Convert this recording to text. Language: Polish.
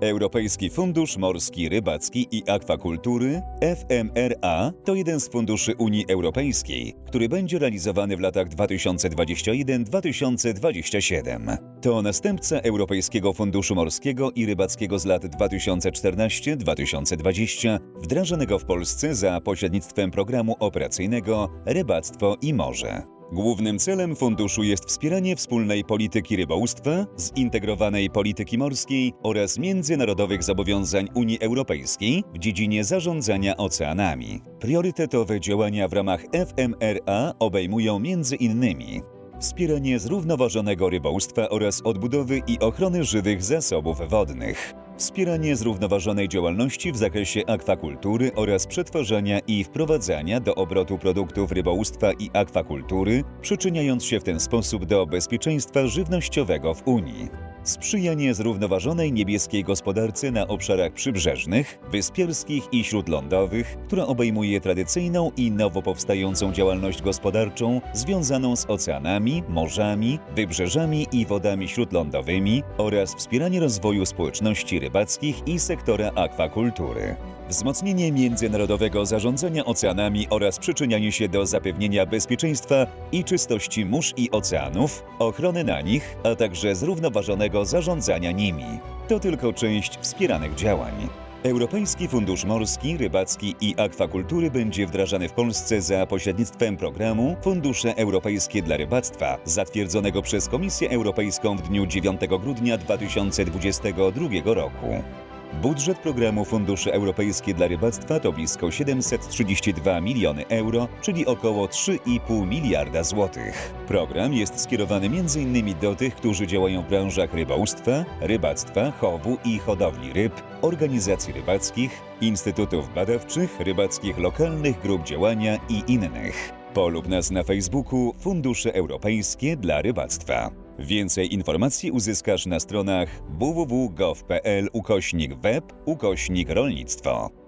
Europejski Fundusz Morski, Rybacki i Akwakultury FMRA to jeden z funduszy Unii Europejskiej, który będzie realizowany w latach 2021-2027. To następca Europejskiego Funduszu Morskiego i Rybackiego z lat 2014-2020, wdrażanego w Polsce za pośrednictwem programu operacyjnego Rybactwo i Morze. Głównym celem funduszu jest wspieranie wspólnej polityki rybołówstwa, zintegrowanej polityki morskiej oraz międzynarodowych zobowiązań Unii Europejskiej w dziedzinie zarządzania oceanami. Priorytetowe działania w ramach FMRA obejmują innymi wspieranie zrównoważonego rybołówstwa oraz odbudowy i ochrony żywych zasobów wodnych, wspieranie zrównoważonej działalności w zakresie akwakultury oraz przetwarzania i wprowadzania do obrotu produktów rybołówstwa i akwakultury, przyczyniając się w ten sposób do bezpieczeństwa żywnościowego w Unii. Sprzyjanie zrównoważonej niebieskiej gospodarce na obszarach przybrzeżnych, wyspierskich i śródlądowych, która obejmuje tradycyjną i nowo powstającą działalność gospodarczą związaną z oceanami, morzami, wybrzeżami i wodami śródlądowymi oraz wspieranie rozwoju społeczności rybackich i sektora akwakultury. Wzmocnienie międzynarodowego zarządzania oceanami oraz przyczynianie się do zapewnienia bezpieczeństwa i czystości mórz i oceanów, ochrony na nich, a także zrównoważonego zarządzania nimi. To tylko część wspieranych działań. Europejski Fundusz Morski, Rybacki i Akwakultury będzie wdrażany w Polsce za pośrednictwem programu Fundusze Europejskie dla Rybactwa, zatwierdzonego przez Komisję Europejską w dniu 9 grudnia 2022 roku. Budżet programu Fundusze Europejskie dla Rybactwa to blisko 732 miliony euro, czyli około 3,5 miliarda złotych. Program jest skierowany m.in. do tych, którzy działają w branżach rybołówstwa, rybactwa, chowu i hodowli ryb, organizacji rybackich, instytutów badawczych, rybackich lokalnych grup działania i innych. Polub nas na Facebooku Fundusze Europejskie dla Rybactwa. Więcej informacji uzyskasz na stronach www.gov.pl ukośnik web ukośnik rolnictwo.